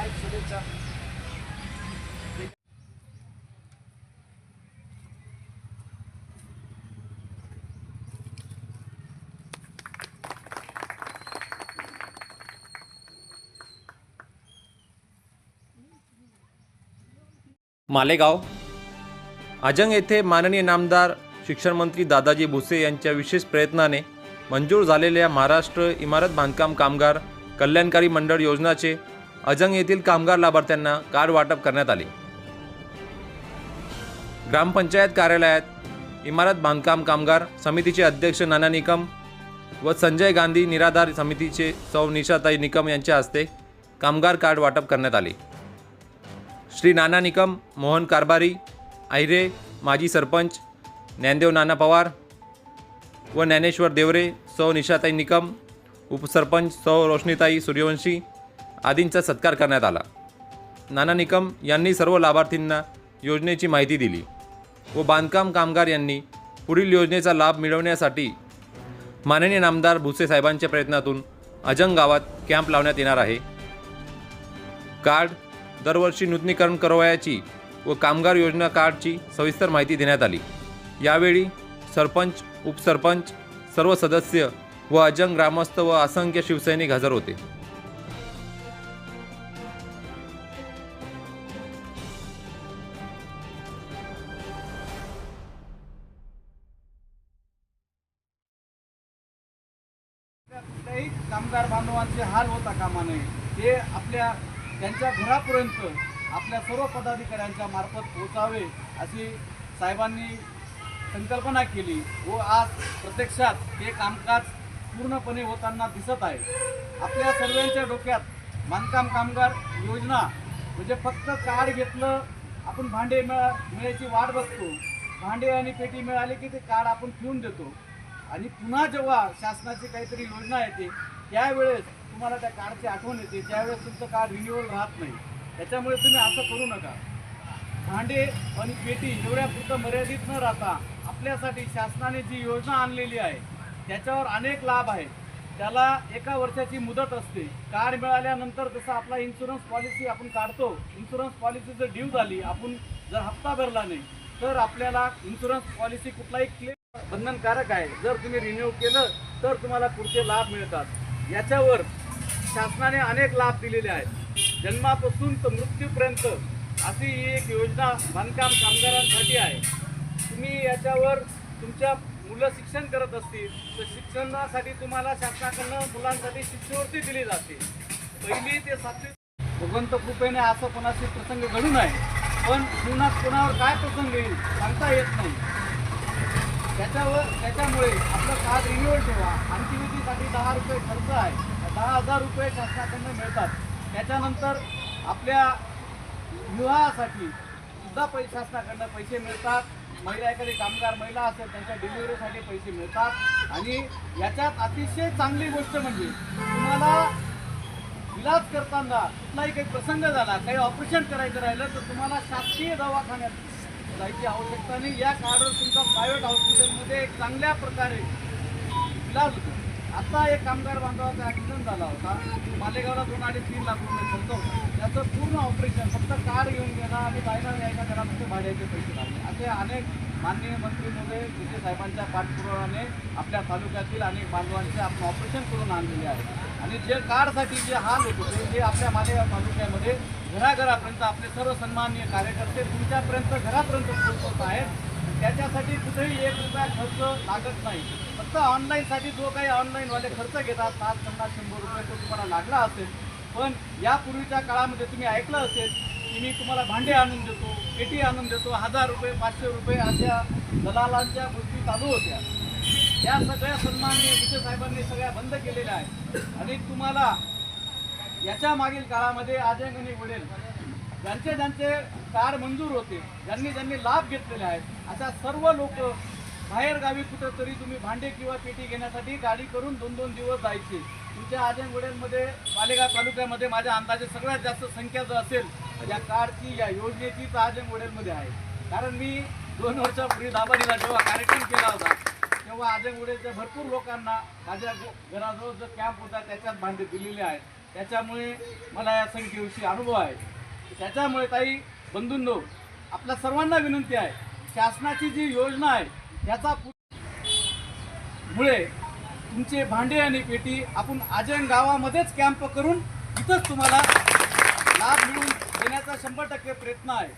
यानंतर शुभेच्छा मालेगाव. आजंग येथे माननीय नामदार शिक्षणमंत्री दादाजी भुसे यांच्या विशेष प्रयत्नाने मंजूर झालेल्या महाराष्ट्र इमारत बांधकाम कामगार कल्याणकारी मंडळ योजनाचे अजंग येथील कामगार लाभार्थ्यांना कार्ड वाटप करण्यात आले. ग्रामपंचायत कार्यालयात इमारत बांधकाम कामगार समितीचे अध्यक्ष नाना निकम व संजय गांधी निराधार समितीचे सौ निशाताई निकम यांच्या हस्ते कामगार कार्ड वाटप करण्यात आले. श्री नाना निकम मोहन कारभारी आहिरे माजी सरपंच ज्ञानदेव नाना पवार व ज्ञानेश्वर देवरे सौ निशाताई निकम उपसरपंच सौ रोशनीताई सूर्यवंशी आदींचा सत्कार करण्यात आला. नाना निकम यांनी सर्व लाभार्थींना योजनेची माहिती दिली व बांधकाम कामगार यांनी पुढील योजनेचा लाभ मिळवण्यासाठी माननीय नामदार भुसे साहेबांच्या प्रयत्नातून अजंग गावात कॅम्प लावण्यात येणार आहे. कार्ड दरवर्षी नूतनीकरण करावयाची व कामगार योजना कार्डची सविस्तर माहिती देण्यात आली. यावेळी सरपंच उपसरपंच सर्व सदस्य व अजंग ग्रामस्थ व असंख्य शिवसैनिक हजर होते. कुठल्याही कामगार बांधवांचे हाल होता कामा नये ते आपल्या त्यांच्या घरापर्यंत आपल्या सर्व पदाधिकाऱ्यांच्या मार्फत पोचावे अशी साहेबांनी संकल्पना केली व आज प्रत्यक्षात हे कामकाज पूर्णपणे होताना दिसत आहे. आपल्या सर्वांच्या डोक्यात बांधकाम कामगार योजना म्हणजे फक्त कार्ड घेतलं आपण भांडे मिळा मिळायची वाट बघतो. भांडे आणि पेटी मिळाली की ते कार्ड आपण ठेवून देतो. आणि पुन्हा जेव्हा शासनाची काहीतरी योजना येते त्यावेळेस तुम्हाला त्या कार्डची आठवण येते त्यावेळेस तुमचं कार्ड रिन्युअल राहत नाही. त्याच्यामुळे तुम्ही असं करू नका. भांडे आणि पेटी एवढ्या पुरतं मर्यादित न राहता आपल्यासाठी शासनाने जी योजना आणलेली आहे त्याच्यावर अनेक लाभ आहेत. त्याला एका वर्षाची मुदत असते. कार्ड मिळाल्यानंतर जसं आपला इन्शुरन्स पॉलिसी आपण काढतो इन्शुरन्स पॉलिसी जर ड्यू झाली आपण जर हप्ता भरला नाही तर आपल्याला इन्शुरन्स पॉलिसी कुठलाही क्लेम बंधनकारक आहे. जर तुम्ही रिन्यू केलं तर तुम्हाला पुढचे लाभ मिळतात. याच्यावर शासनाने अनेक लाभ दिलेले आहेत. जन्मापासून तर मृत्यूपर्यंत अशी ही एक योजना बांधकाम कामगारांसाठी आहे. तुम्ही याच्यावर तुमच्या मुलं शिक्षण करत असतील तर शिक्षणासाठी तुम्हाला शासनाकडनं मुलांसाठी शिष्यवृत्ती दिली जाते. पहिली ते सातवी भगवंत कृपेने असं कोणाशी प्रसंग घडू नये. पण जीवनात कोणावर काय प्रसंग येईल सांगता येत नाही. त्याच्यावर त्याच्यामुळे आपलं कार्ड रिन्युअल ठेवा. अंत्यविधीसाठी दहा रुपये खर्च आहे. दहा हजार रुपये शासनाकडनं मिळतात. त्याच्यानंतर आपल्या विवाहासाठी सुद्धा पै शासनाकडनं पैसे मिळतात. महिला एखादी कामगार महिला असेल त्यांच्या डिलिव्हरीसाठी पैसे मिळतात. आणि याच्यात अतिशय चांगली गोष्ट म्हणजे तुम्हाला इलाज करताना कुठलाही काही प्रसंग झाला काही ऑपरेशन करायचं राहिलं तर तुम्हाला शासकीय दवाखान्यात जायची आवश्यकता नाही. या कार्डवर तुमचा प्रायव्हेट हॉस्पिटलमध्ये एक चांगल्या प्रकारे इलाज होतो. आता एक कामगार बांधवाचा ॲक्सिडेंट झाला होता. मालेगावला दोन अडीच तीन लाख रुपये खर्च होता. त्याचं पूर्ण ऑपरेशन फक्त कार्ड घेऊन घेणं आणि बायला यायच्या घरात भाड्याचे पैसे लागले. असे अनेक माननीय मंत्री मोदय विजय साहेबांच्या पाठपुरावाने आपल्या तालुक्यातील अनेक बांधवांचे आपण ऑपरेशन करून आणलेले आहे. आणि जे कार्डसाठी जे हाल होत होते ते आपल्या मालेगाव तालुक्यामध्ये घराघरापर्यंत आपले सर्व सन्माननीय कार्यकर्ते तुमच्यापर्यंत घरापर्यंत पोहोचवत आहेत. त्याच्यासाठी कुठेही एक रुपया खर्च लागत नाही. फक्त ऑनलाईनसाठी जो काही ऑनलाईनवाले खर्च घेतात पाच पन्नास शंभर रुपये तो तुम्हाला लागला असेल. पण यापूर्वीच्या काळामध्ये तुम्ही ऐकलं असेल की मी तुम्हाला भांडे आणून देतो पेटी आणून देतो हजार रुपये पाचशे रुपये अशा दलालांच्या गोष्टी चालू होत्या. या सगळ्या सन्माननीय विजय साहेबांनी सगळ्या बंद केलेल्या आहेत. आणि तुम्हाला याच्या मागील काळामध्ये आजयंगणी वडील ज्यांचे ज्यांचे कार मंजूर होते ज्यांनी ज्यांनी लाभ घेतलेले आहेत अशा सर्व लोक बाहेर गावी कुठेतरी तुम्ही भांडे किंवा पेटी घेण्यासाठी गाडी करून दोन दोन दिवस जायचे. तुमच्या आजंगवड्यांमध्ये पालेगाव तालुक्यामध्ये माझ्या अंदाजे सगळ्यात जास्त संख्या जर असेल या कार्डची या योजनेची तर आजंगवड्यांमध्ये आहे. कारण मी दोन वर्षापूर्वी दाबाडीला जेव्हा कार्यक्रम केला होता व आजंगवड्याच्या भरपूर लोकांना माझ्या घराजवळ जो कॅम्प होता त्याच्यात भांडे दिलेले आहेत. त्याच्यामुळे मला या संख्येविषयी अनुभव आहे. त्याच्यामुळे ताई बंधूंनो आपल्या सर्वांना विनंती आहे शासनाची जी योजना आहे त्याचा मुळे तुमचे भांडे आणि पेटी आपण आजन गावामध्येच कॅम्प करून इथंच तुम्हाला लाभ मिळवून देण्याचा शंभर टक्के प्रयत्न आहे.